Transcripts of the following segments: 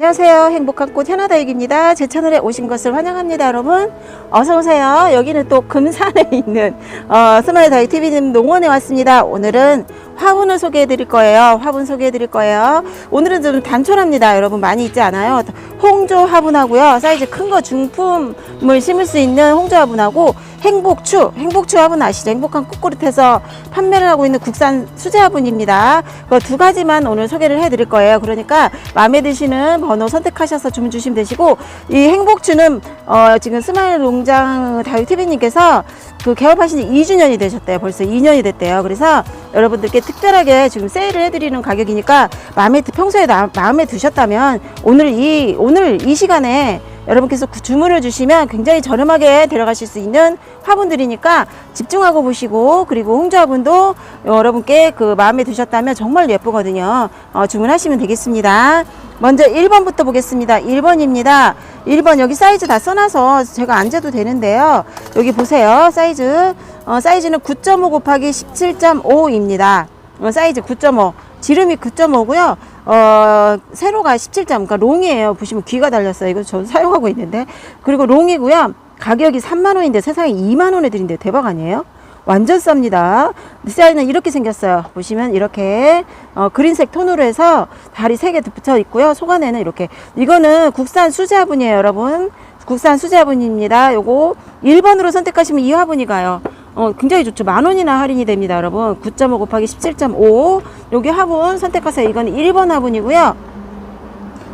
안녕하세요. 행복한 꽃 현아다육입니다. 제 채널에 오신 것을 환영합니다, 여러분. 어서 오세요. 여기는 또 금산에 있는 어, 스마일 다육 TV님 농원에 왔습니다. 오늘은 화분을 소개해 드릴 거예요. 화분 소개해 드릴 거예요. 오늘은 좀 단촐합니다. 여러분 많이 있지 않아요? 홍조 화분하고요. 사이즈 큰 거 중품을 심을 수 있는 홍조 화분하고 행복추, 행복추 화분 아시죠? 행복한 꽃그릇에서 판매를 하고 있는 국산 수제 화분입니다. 그두 가지만 오늘 소개를 해 드릴 거예요. 그러니까 마음에 드시는 번호 선택하셔서 주문 주시면 되시고 이 행복추는 어, 지금 스마일 농장 다육 TV님께서 그 개업하신 지 2주년이 되셨대요. 벌써 2년이 됐대요. 그래서 여러분들께 특별하게 지금 세일을 해드리는 가격이니까 마음에 드- 평소에 나- 마음에 드셨다면 오늘 이 오늘 이 시간에 여러분께서 구- 주문을 주시면 굉장히 저렴하게 데려가실 수 있는 화분들이니까 집중하고 보시고 그리고 홍조화분도 여러분께 그 마음에 드셨다면 정말 예쁘거든요. 어, 주문하시면 되겠습니다. 먼저 1번부터 보겠습니다. 1번입니다. 1번 여기 사이즈 다 써놔서 제가 앉아도 되는데요. 여기 보세요. 사이즈 어, 사이즈는 9.5 곱하기 17.5입니다. 어, 사이즈 9.5 지름이 9.5고요. 어, 세로가 17점, 그러니까 롱이에요. 보시면 귀가 달렸어요. 이거 저 사용하고 있는데. 그리고 롱이고요. 가격이 3만원인데 세상에 2만원에 드린대요. 대박 아니에요? 완전 쌉니다. 디자인은 이렇게 생겼어요. 보시면 이렇게 어, 그린색 톤으로 해서 다리 세 개 붙여 있고요. 속 안에는 이렇게 이거는 국산 수제 화분이에요, 여러분. 국산 수제 화분입니다. 요거 1번으로 선택하시면 이 화분이 가요. 어, 굉장히 좋죠. 만 원이나 할인이 됩니다, 여러분. 9.5 곱하기 17.5. 여기 화분 선택하세요. 이건 1번 화분이고요.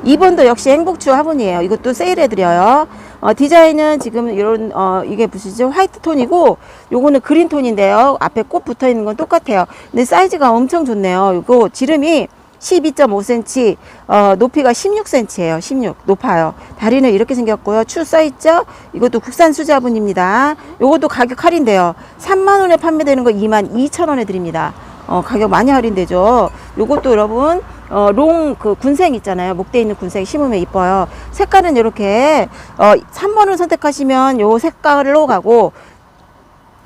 2번도 역시 행복추 화분이에요. 이것도 세일해 드려요. 어, 디자인은 지금 이런, 어, 이게 무엇이죠? 화이트 톤이고, 요거는 그린 톤인데요. 앞에 꽃 붙어 있는 건 똑같아요. 근데 사이즈가 엄청 좋네요. 이거 지름이 12.5cm, 어, 높이가 16cm예요. 16. 높아요. 다리는 이렇게 생겼고요. 추 써있죠? 이것도 국산 수자분입니다. 요것도 가격 할인돼요. 3만원에 판매되는 거 2만 2천원에 드립니다. 어, 가격 많이 할인되죠. 요것도 여러분, 어, 롱, 그, 군색 있잖아요. 목대 있는 군색 심으면 이뻐요. 색깔은 이렇게, 어, 3번을 선택하시면 요 색깔로 가고,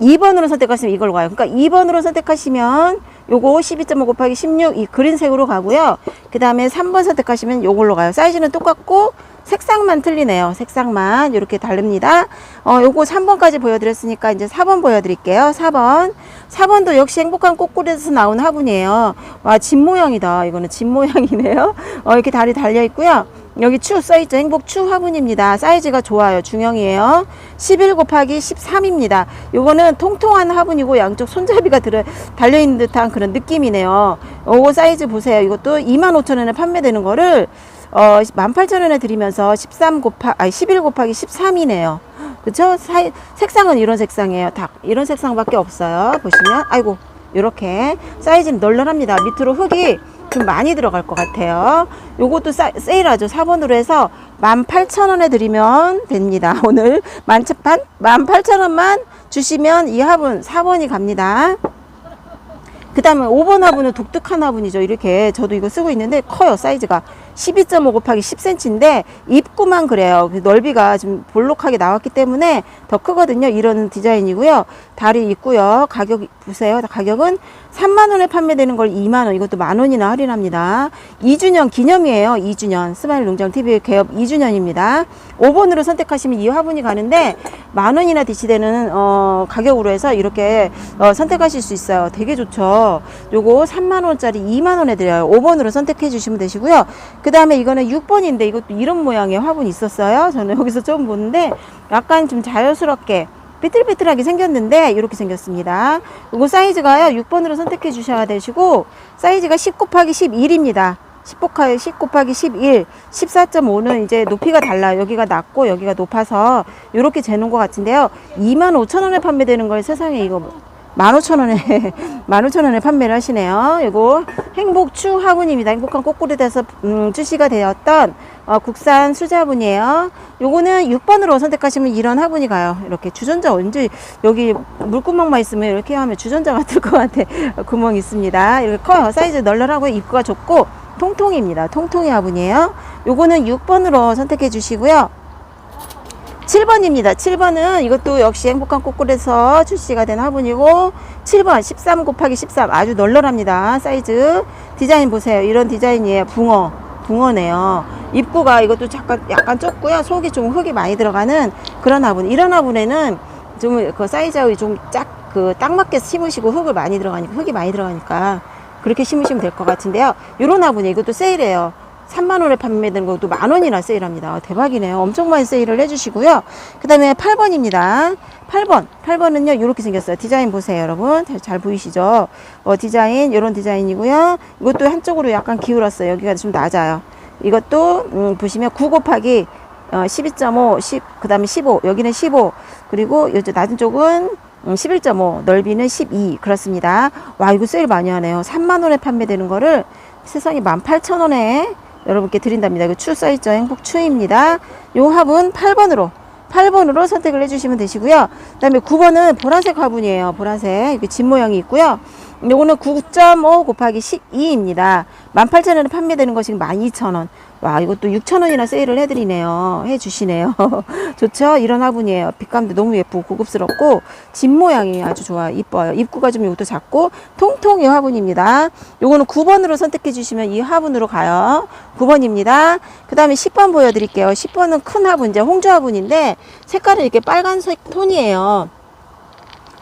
2번으로 선택하시면 이걸로 가요. 그러니까 2번으로 선택하시면 요거 12.5 곱하기 16 이 그린색으로 가고요. 그 다음에 3번 선택하시면 요걸로 가요. 사이즈는 똑같고 색상만 틀리네요. 색상만 이렇게 다릅니다. 어, 요거 3번까지 보여드렸으니까 이제 4번 보여드릴게요. 4번. 4번도 역시 행복한 꽃꿀에서 나온 화분이에요. 와, 집 모양이다. 이거는 집 모양이네요. 어, 이렇게 다리 달려 있고요. 여기 추 써있죠. 행복 추 화분입니다. 사이즈가 좋아요. 중형이에요. 11 곱하기 13입니다. 요거는 통통한 화분이고 양쪽 손잡이가 들어, 달려있는 듯한 그런 느낌이네요. 요거 사이즈 보세요. 이것도 25,000원에 판매되는 거를 어, 18,000원에 드리면서 13 곱하, 아니 11 곱하기 13이네요. 그쵸? 사이, 색상은 이런 색상이에요. 딱 이런 색상밖에 없어요. 보시면 아이고 이렇게 사이즈는 널널합니다. 밑으로 흙이 좀 많이 들어갈 것 같아요. 요것도 사, 세일하죠. 4번으로 해서 18,000원에 드리면 됩니다. 오늘 18,000원만 주시면 이 화분 4번이 갑니다. 그 다음에 5번 화분은 독특한 화분이죠. 이렇게 저도 이거 쓰고 있는데 커요. 사이즈가 12.5 곱하기 10cm인데 입구만 그래요. 그 넓이가 좀 볼록하게 나왔기 때문에 더 크거든요. 이런 디자인이고요. 다리 있고요. 가격 보세요. 가격은 3만 원에 판매되는 걸 2만 원. 이것도 만 원이나 할인합니다. 2주년 기념이에요. 2주년 스마일 농장 TV 개업 2주년입니다. 5번으로 선택하시면 이 화분이 가는데 만 원이나 디시되는 어, 가격으로 해서 이렇게 어, 선택하실 수 있어요. 되게 좋죠. 요거 3만 원짜리 2만 원에 드려요. 5번으로 선택해 주시면 되시고요. 그 다음에 이거는 6번인데 이것도 이런 모양의 화분이 있었어요. 저는 여기서 처음 보는데 약간 좀 자연스럽게 삐뚤삐뚤하게 생겼는데 이렇게 생겼습니다. 이거 사이즈가요 6번으로 선택해 주셔야 되시고 사이즈가 10 곱하기 11입니다. 10 곱하기 10 곱하기 11, 14.5는 이제 높이가 달라요. 여기가 낮고 여기가 높아서 이렇게 재는 것 같은데요. 25,000원에 판매되는 걸 세상에 이거 15,000원에 15,000원에 판매를 하시네요. 이거 행복추 화분입니다. 행복한 꽃꿀이돼서 음, 출시가 되었던 어, 국산 수자분이에요. 요거는 6번으로 선택하시면 이런 화분이 가요. 이렇게 주전자 언제 여기 물구멍만 있으면 이렇게 하면 주전자 같을 것 같아. 구멍 있습니다. 이렇게 커요. 사이즈 널널하고 입구가 좁고 통통입니다. 통통이 화분이에요. 요거는 6번으로 선택해 주시고요. 7번입니다. 7번은 이것도 역시 행복한 꽃꿀에서 출시가 된 화분이고 7번 13 곱하기 13 아주 널널합니다. 사이즈 디자인 보세요. 이런 디자인이에요. 붕어 붕어네요. 입구가 이것도 잠깐 약간 좁고요. 속이 좀 흙이 많이 들어가는 그런 화분. 이런 화분에는 좀 그 사이즈하고 좀짝 그 딱 맞게 심으시고 흙을 많이 들어가니까 흙이 많이 들어가니까 그렇게 심으시면 될 것 같은데요. 요런 화분이 이것도 세일해요. 3만 원에 판매되는 것도 만 원이나 세일합니다. 대박이네요. 엄청 많이 세일을 해주시고요. 그 다음에 8번입니다. 8번. 8번은요, 이렇게 생겼어요. 디자인 보세요, 여러분. 잘, 잘 보이시죠? 어, 디자인, 이런 디자인이고요. 이것도 한쪽으로 약간 기울었어요. 여기가 좀 낮아요. 이것도, 음, 보시면 9 곱하기 어, 12.5, 10, 그 다음에 15, 여기는 15, 그리고 요쪽 낮은 쪽은 음, 11.5, 넓이는 12. 그렇습니다. 와, 이거 세일 많이 하네요. 3만원에 판매되는 거를 세상에 18,000원에 여러분께 드린답니다. 이거 추 써있죠? 행복 추입니다. 요 화분 8번으로 8번으로 선택을 해주시면 되시고요. 그 다음에 9번은 보라색 화분이에요. 보라색. 이게 집 모양이 있고요. 요거는 9.5 곱하기 12입니다. 18,000원에 판매되는 거 지금 12,000원. 와, 이것도 6,000원이나 세일을 해드리네요. 해주시네요. 좋죠? 이런 화분이에요. 빛감도 너무 예쁘고 고급스럽고, 집 모양이 아주 좋아요. 이뻐요. 입구가 좀 이것도 작고, 통통이 화분입니다. 요거는 9번으로 선택해 주시면 이 화분으로 가요. 9번입니다. 그 다음에 10번 보여드릴게요. 10번은 큰 화분, 이제 홍조 화분인데, 색깔은 이렇게 빨간색 톤이에요.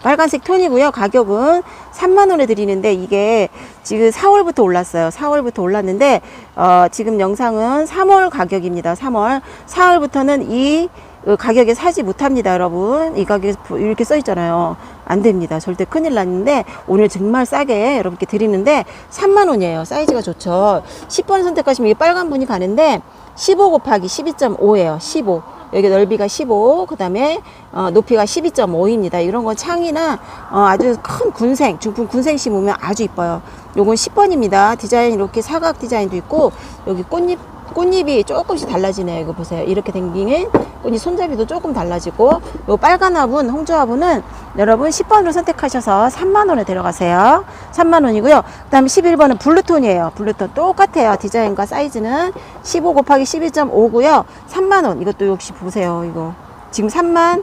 빨간색 톤이고요. 가격은 3만 원에 드리는데 이게 지금 4월부터 올랐어요. 4월부터 올랐는데 어, 지금 영상은 3월 가격입니다. 3월 4월부터는 이 어, 가격에 사지 못합니다, 여러분. 이 가격에 이렇게 써 있잖아요. 안 됩니다. 절대 큰일 났는데 오늘 정말 싸게 여러분께 드리는데 3만 원이에요. 사이즈가 좋죠. 10번 선택하시면 이 빨간 분이 가는데 15 곱하기 12.5예요. 15. 여기 넓이가 15, 그 다음에 어, 높이가 12.5입니다. 이런 건 창이나 어, 아주 큰 군생, 중풍 군생 심으면 아주 이뻐요. 요건 10번입니다. 디자인 이렇게 사각 디자인도 있고 여기 꽃잎 꽃잎이 조금씩 달라지네요. 이거 보세요. 이렇게 생기는 꽃잎 손잡이도 조금 달라지고 요 빨간 화분, 홍조 화분은 여러분 10번으로 선택하셔서 3만 원에 데려가세요. 3만 원이고요. 그다음에 11번은 블루톤이에요. 블루톤 똑같아요. 디자인과 사이즈는 15 곱하기 12.5고요. 3만 원. 이것도 역시 보세요. 이거 지금 3만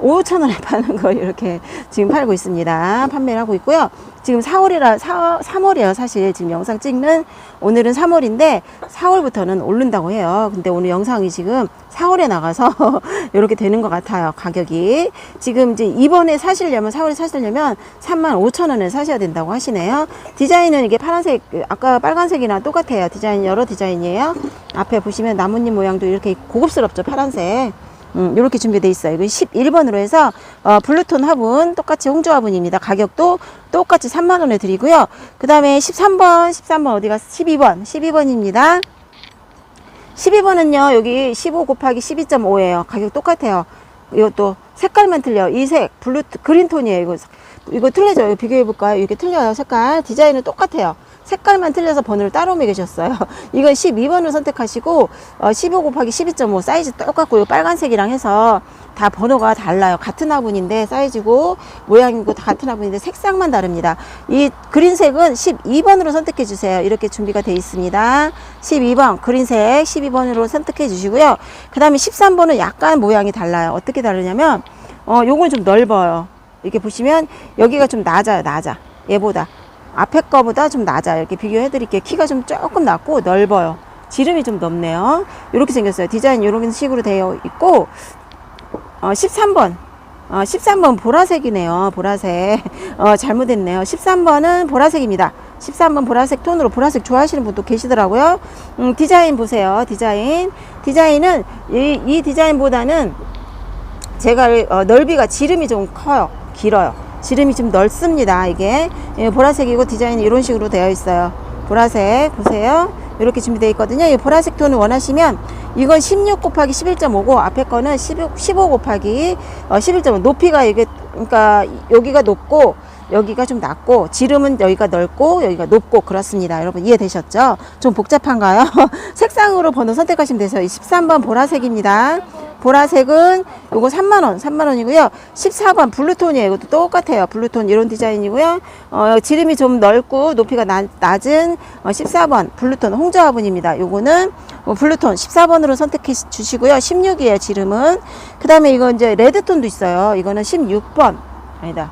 5천 원에 파는 거 이렇게 지금 팔고 있습니다. 판매를 하고 있고요. 지금 4월이라 4, 3월이에요. 사실 지금 영상 찍는 오늘은 3월인데 4월부터는 오른다고 해요. 근데 오늘 영상이 지금 4월에 나가서 이렇게 되는 것 같아요. 가격이 지금 이제 이번에 사시려면 4월에 사시려면 3만 5천 원에 사셔야 된다고 하시네요. 디자인은 이게 파란색 아까 빨간색이랑 똑같아요. 디자인 여러 디자인이에요. 앞에 보시면 나뭇잎 모양도 이렇게 고급스럽죠. 파란색. 음, 이렇게 준비되어 있어요. 이거 11번으로 해서 어, 블루톤 화분 똑같이 홍조 화분입니다. 가격도 똑같이 3만 원에 드리고요. 그 다음에 13번, 13번 어디가 12번, 12번입니다. 12번은요. 여기 15 곱하기 12.5예요. 가격 똑같아요. 이것도 색깔만 틀려. 이 색 블루 그린톤이에요. 이거 이거 틀려져요. 비교해 볼까요? 이렇게 틀려요. 색깔 디자인은 똑같아요. 색깔만 틀려서 번호를 따로 매기셨어요. 이건 12번을 선택하시고 어, 15 곱하기 12.5 사이즈 똑같고 요 빨간색이랑 해서 다 번호가 달라요. 같은 화분인데 사이즈고 모양이고 다 같은 화분인데 색상만 다릅니다. 이 그린색은 12번으로 선택해 주세요. 이렇게 준비가 되어 있습니다. 12번 그린색 12번으로 선택해 주시고요. 그 다음에 13번은 약간 모양이 달라요. 어떻게 다르냐면 어 요건 좀 넓어요. 이렇게 보시면 여기가 좀 낮아요. 낮아. 얘보다. 앞에 거보다 좀 낮아요. 이렇게 비교해 드릴게요. 키가 좀 조금 낮고 넓어요. 지름이 좀 넓네요. 이렇게 생겼어요. 디자인 이런 식으로 되어 있고 어, 13번. 어, 13번 보라색이네요. 보라색. 어, 잘못했네요. 13번은 보라색입니다. 13번 보라색 톤으로 보라색 좋아하시는 분도 계시더라고요. 음, 디자인 보세요. 디자인. 디자인은 이, 이 디자인보다는 제가 어, 넓이가 지름이 좀 커요. 길어요. 지름이 좀 넓습니다. 이게 예, 보라색이고 디자인이 이런 식으로 되어 있어요. 보라색 보세요. 이렇게 준비되어 있거든요. 이 보라색 톤을 원하시면 이건 16 곱하기 11.5고 앞에 거는 15, 15 곱하기 어, 11.5 높이가 이게 그러니까 여기가 높고 여기가 좀 낮고 지름은 여기가 넓고 여기가 높고 그렇습니다. 여러분 이해되셨죠? 좀 복잡한가요? 색상으로 번호 선택하시면 되세요. 13번 보라색입니다. 보라색은 요거 3만원, 3만원이고요. 14번 블루톤이에요. 이것도 똑같아요. 블루톤 이런 디자인이고요. 어, 지름이 좀 넓고 높이가 나, 낮은 어, 14번 블루톤 홍조 화분입니다. 요거는 어, 블루톤 14번으로 선택해 주시고요. 16이에요. 지름은. 그 다음에 이거 이제 레드톤도 있어요. 이거는 16번. 아니다.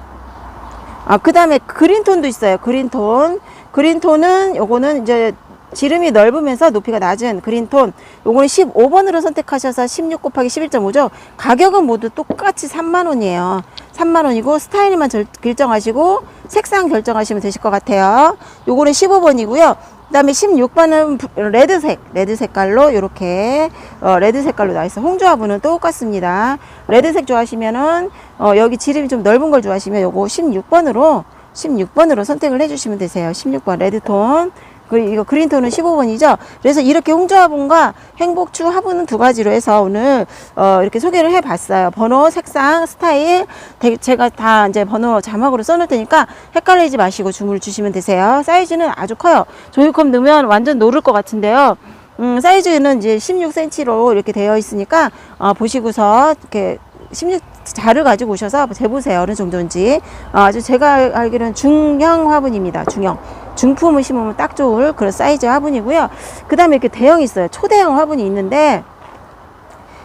아, 그 다음에 그린톤도 있어요. 그린톤. 그린톤은 요거는 이제 지름이 넓으면서 높이가 낮은 그린톤. 요거는 15번으로 선택하셔서 16 곱하기 11.5죠. 가격은 모두 똑같이 3만원이에요. 3만원이고 스타일만 절- 결정하시고 색상 결정하시면 되실 것 같아요. 요거는 15번이고요. 그 다음에 16번은 레드색 레드 색깔로 이렇게 어, 레드 색깔로 나와 있어요. 홍조 화분은 똑같습니다. 레드색 좋아하시면은 어, 여기 지름이 좀 넓은 걸 좋아하시면 요거 16번으로 16번으로 선택을 해주시면 되세요. 16번 레드톤. 그 이거 그린톤은 15번이죠. 그래서 이렇게 홍조 화분과 행복추 화분은 두 가지로 해서 오늘 어 이렇게 소개를 해봤어요. 번호, 색상, 스타일 대- 제가 다 이제 번호 자막으로 써놓을 테니까 헷갈리지 마시고 주문을 주시면 되세요. 사이즈는 아주 커요. 조이컵 넣으면 완전 노를 것 같은데요. 음, 사이즈는 이제 16cm로 이렇게 되어 있으니까 어, 보시고서 이렇게 16 자를 가지고 오셔서 재보세요. 어느 정도인지. 어, 아주 제가 알기로는 중형 화분입니다. 중형. 중품을 심으면 딱 좋을 그런 사이즈 화분이고요. 그 다음에 이렇게 대형이 있어요. 초대형 화분이 있는데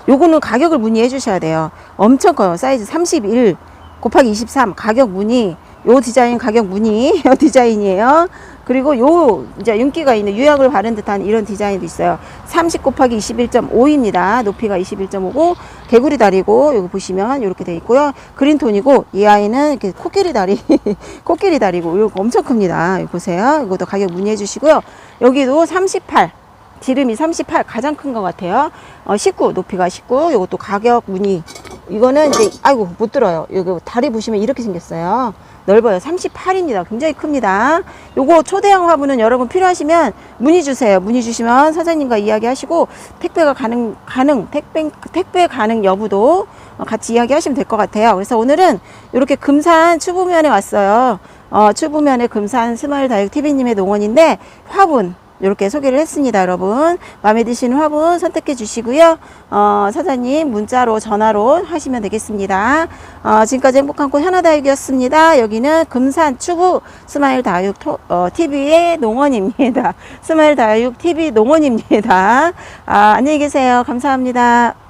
요거는 가격을 문의해 주셔야 돼요. 엄청 커요. 사이즈 31 곱하기 23 가격 문의. 요 디자인 가격 문의. 요 디자인이에요. 그리고 요 이제 윤기가 있는 유약을 바른 듯한 이런 디자인도 있어요. 30 곱하기 21.5입니다. 높이가 21.5고 개구리 다리고 요거 보시면 이렇게 돼 있고요. 그린톤이고 이 아이는 이렇게 코끼리 다리 코끼리 다리고 이거 엄청 큽니다. 이거 보세요. 이것도 가격 문의해 주시고요. 여기도 38 지름이 38 가장 큰 것 같아요. 어, 19 높이가 19 이것도 가격 문의 이거는 이제 아이고 못 들어요. 여기 다리 보시면 이렇게 생겼어요. 넓어요. 38입니다. 굉장히 큽니다. 요거 초대형 화분은 여러분 필요하시면 문의 주세요. 문의 주시면 사장님과 이야기하시고 택배가 가능 가능 택배 택배 가능 여부도 어, 같이 이야기하시면 될 것 같아요. 그래서 오늘은 이렇게 금산 추부면에 왔어요. 어, 추부면의 금산 스마일 다육 TV님의 농원인데 화분 이렇게 소개를 했습니다, 여러분. 마음에 드시는 화분 선택해 주시고요. 어, 사장님 문자로 전화로 하시면 되겠습니다. 어, 지금까지 행복한 꽃 하나다육이었습니다. 여기는 금산 추구 스마일 다육 토- 어, TV의 농원입니다. 스마일 다육 TV 농원입니다. 아, 안녕히 계세요. 감사합니다.